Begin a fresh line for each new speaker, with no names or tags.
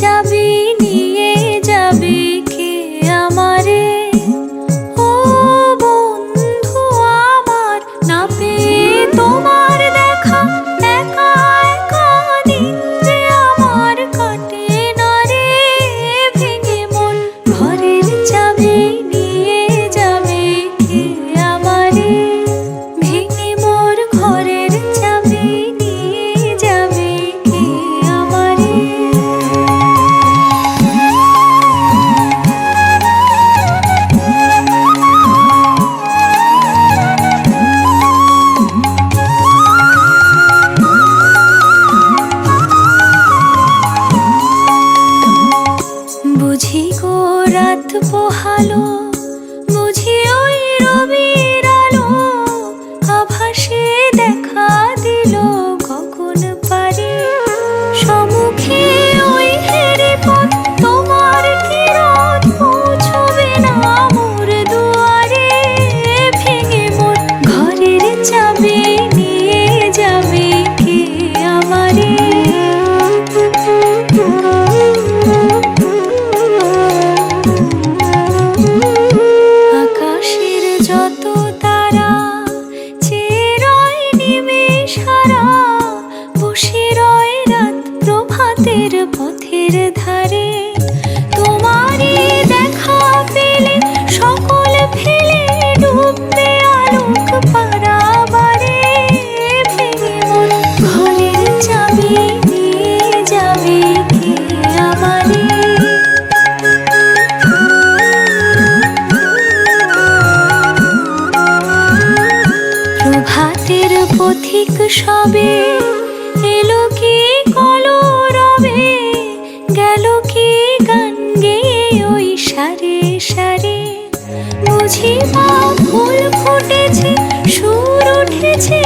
চাবি যত তারা সারা বসে রয় রাত প্রভাতের পথের ধার। পথের পথিক সবে এলো কি কল রবে গেল কি গান গে ওই সারে সারে? বুঝি বা ফুল ফুটেছে, সুর উঠেছে